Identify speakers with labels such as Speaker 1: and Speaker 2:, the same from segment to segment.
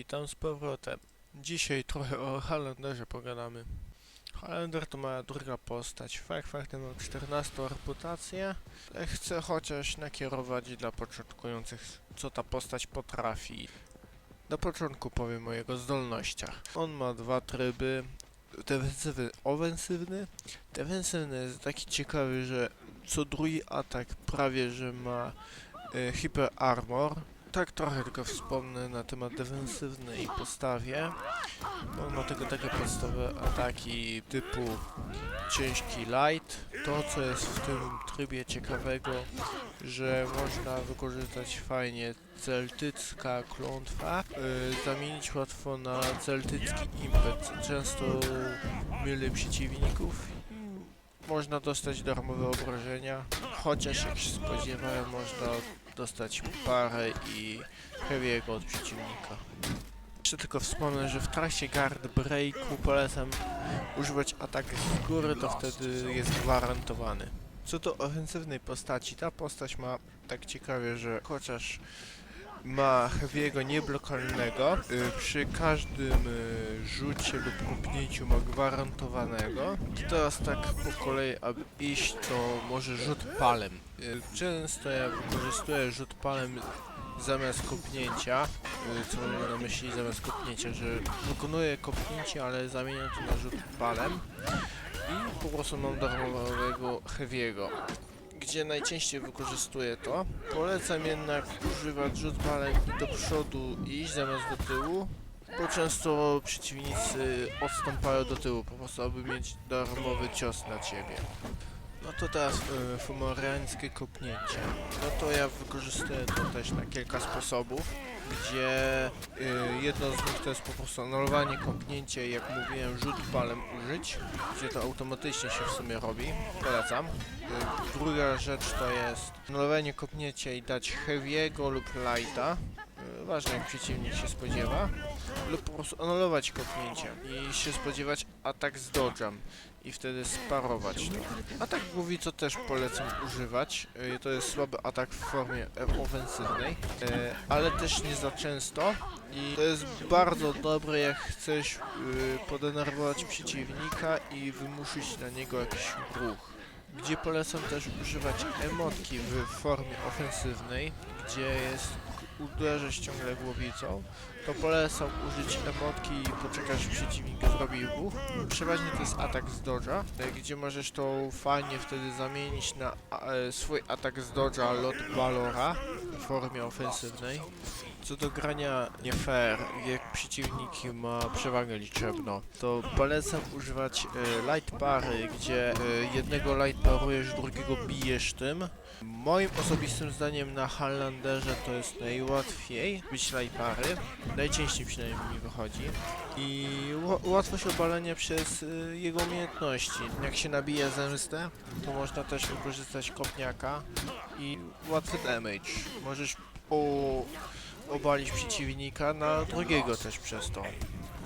Speaker 1: Witam z powrotem. Dzisiaj trochę o Halenderze pogadamy. Halender to moja druga postać. Faktem ma 14 reputację. Chcę chociaż nakierować dla początkujących, co ta postać potrafi. Na początku powiem o jego zdolnościach. On ma dwa tryby. Defensywny, ofensywny. Defensywny jest taki ciekawy, że co drugi atak prawie, że ma e, Hyper Armor. Tak trochę tylko wspomnę na temat defensywnej postawie. On ma tylko takie podstawowe ataki typu ciężki light. To co jest w tym trybie ciekawego, że można wykorzystać fajnie celtycka klątwa, yy, zamienić łatwo na celtycki impet. Często myli przeciwników. Można dostać darmowe obrażenia, chociaż jak się spodziewałem można dostać parę i heavy'ego od przeciwnika. Jeszcze tylko wspomnę, że w trakcie guard breaku polecam używać ataku z góry, to wtedy jest gwarantowany. Co do ofensywnej postaci, ta postać ma tak ciekawie, że chociaż ma heavy'ego nieblokalnego, y, przy każdym y, rzucie lub kopnięciu ma gwarantowanego. I teraz tak po kolei, aby iść, to może rzut palem. Y, Często ja wykorzystuję rzut palem zamiast kopnięcia, co mam na myśli zamiast kopnięcia, że wykonuję kopnięcie, ale zamieniam to na rzut palem i po prostu mam darmowego heavy'ego. Gdzie najczęściej wykorzystuję to. Polecam jednak używać rzut palem i do przodu iść zamiast do tyłu, bo często przeciwnicy odstąpają do tyłu, po prostu aby mieć darmowy cios na ciebie. No to teraz y, fumoriańskie kopnięcie. No to ja wykorzystuję to też na kilka sposobów, gdzie y, jedno z nich to jest po prostu anulowanie kopnięcia i jak mówiłem rzut palem użyć, gdzie to automatycznie się w sumie robi. Polecam. Y, druga rzecz to jest anulowanie kopnięcia i dać heavy'ego lub lighta. Y, ważne jak przeciwnik się spodziewa. Lub po prostu anulować kopnięcie i się spodziewać atak z dodge'em i wtedy sparować to. Atak głowi co też polecam używać. Y, To jest słaby atak w formie e- ofensywnej, e, ale też nie za często. I to jest bardzo dobre jak chcesz y, podenerwować przeciwnika i wymuszyć na niego jakiś ruch. Gdzie polecam też używać emotki w formie ofensywnej, gdzie jest uderzysz ciągle głowicą, to polecam użyć emotki i poczekać, aż przeciwnik zrobi ruch. Przeważnie to jest atak z dodge'a, e, gdzie możesz to fajnie wtedy zamienić na e, swój atak z dodge'a lot Balora w formie ofensywnej. Co do grania nie fair, jak przeciwnik ma przewagę liczebną, to polecam używać e, light pary, gdzie e, jednego light parujesz, drugiego bijesz tym. Moim osobistym zdaniem na Hallanderze to jest najłatwiej być light pary, najczęściej przynajmniej mi wychodzi i ła- łatwość obalenia przez y, jego umiejętności. Jak się nabija zemstę, to można też wykorzystać kopniaka i łatwy damage. Możesz o, obalić przeciwnika na drugiego też przez to.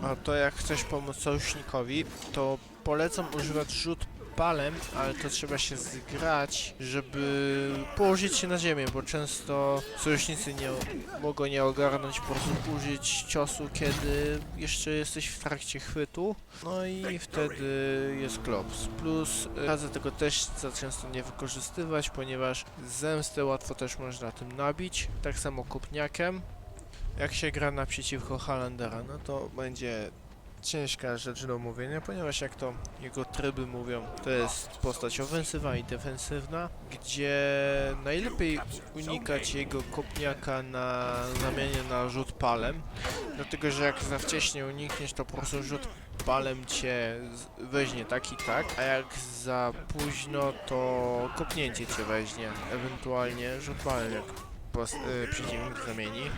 Speaker 1: A to jak chcesz pomóc sojusznikowi, to polecam używać rzut palem, ale to trzeba się zgrać, żeby położyć się na ziemię, bo często sojusznicy nie mogą nie ogarnąć, po prostu użyć ciosu, kiedy jeszcze jesteś w trakcie chwytu, no i wtedy jest klops. Plus y, radzę tego też za często nie wykorzystywać, ponieważ zemstę łatwo też można tym nabić, tak samo kopniakiem. Jak się gra naprzeciwko Hallandera, no to będzie ciężka rzecz do mówienia, ponieważ jak to jego tryby mówią, to jest postać ofensywa i defensywna, gdzie najlepiej unikać jego kopniaka na zamianie na rzut palem, dlatego że jak za wcześnie unikniesz, to po prostu rzut palem cię weźmie tak i tak, a jak za późno, to kopnięcie cię weźmie, ewentualnie rzut palem jak y, przeciwnik zamieni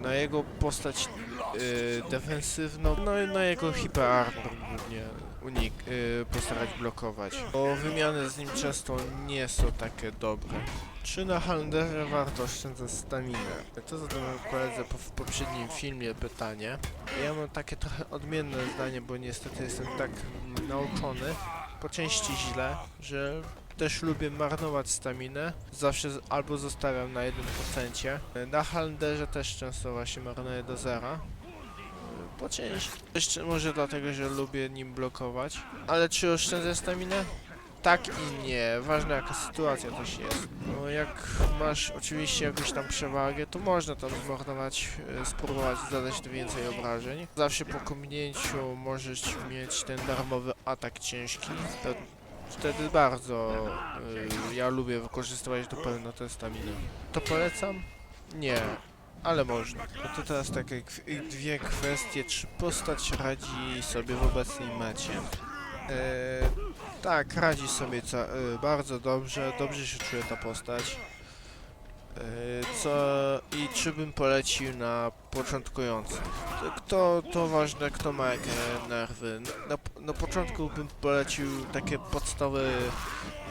Speaker 1: na jego postać y, defensywną, no i na jego hyper armor głównie unik, y, postarać blokować, bo wymiany z nim często nie są takie dobre. Czy na Hallenderze warto oszczędzać staminę? To zadałem koledze po, w poprzednim filmie pytanie. Ja mam takie trochę odmienne zdanie, bo niestety jestem tak nauczony, po części źle, że też lubię marnować staminę. Zawsze albo zostawiam na 1%. Na Hallenderze też często właśnie marnuję do zera. Po części jeszcze może dlatego, że lubię nim blokować. Ale czy oszczędzę staminę? Tak i nie. Ważna jaka sytuacja też jest. No jak masz oczywiście jakąś tam przewagę, to można tam zmarnować, e, spróbować zadać więcej obrażeń. Zawsze po kominięciu możesz mieć ten darmowy atak ciężki. Wtedy bardzo y, ja lubię wykorzystywać do pełna tę staminę. To polecam? Nie, ale można. No to teraz takie kw- dwie kwestie, czy postać radzi sobie w obecnej mecie. E, tak, radzi sobie ca- e, bardzo dobrze, dobrze się czuje ta postać. Co i czy bym polecił na początkujących? To- Kto to ważne, kto ma jakie nerwy. Na, na początku bym polecił takie podstawowe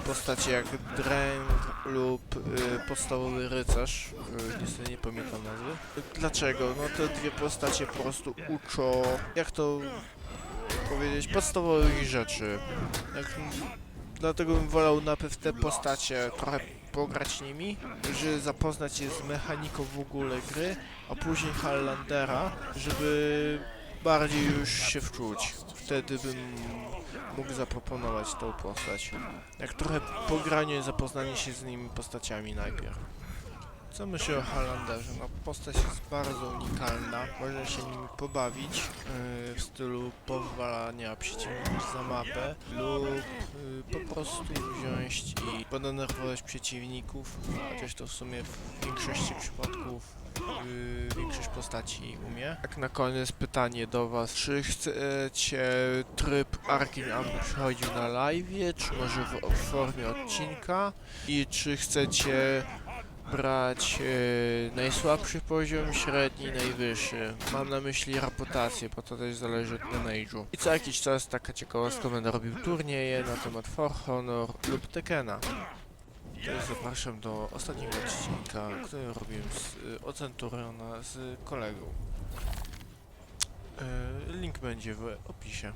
Speaker 1: postacie jak Dręg lub y, podstawowy rycerz. Y, niestety nie pamiętam nazwy. Dlaczego? No te dwie postacie po prostu uczą, jak to powiedzieć, podstawowych rzeczy. Jak, dlatego bym wolał najpierw te postacie trochę pograć nimi, żeby zapoznać się z mechaniką w ogóle gry, a później Hallandera, żeby bardziej już się wczuć. Wtedy bym mógł zaproponować tą postać. Jak trochę pogranie zapoznanie się z nimi postaciami najpierw. Co myślę o Hallanderze? No postać jest bardzo unikalna, można się nim pobawić yy, w stylu powalania przeciwników za mapę lub yy, po prostu wziąć i podenerwować przeciwników, chociaż to w sumie w większości przypadków yy, większość postaci umie. Tak na koniec pytanie do was, czy chcecie tryb Arkin aby przychodził na live, czy może w formie odcinka i czy chcecie brać e, najsłabszy poziom, średni, najwyższy. Mam na myśli reputację, bo to też zależy od damage'u. I co jakiś czas taka ciekawostka będę robił turnieje na temat For Honor lub Tekena. Teraz zapraszam do ostatniego odcinka, który robiłem z y, o Centuriona z kolegą. E, link będzie w opisie.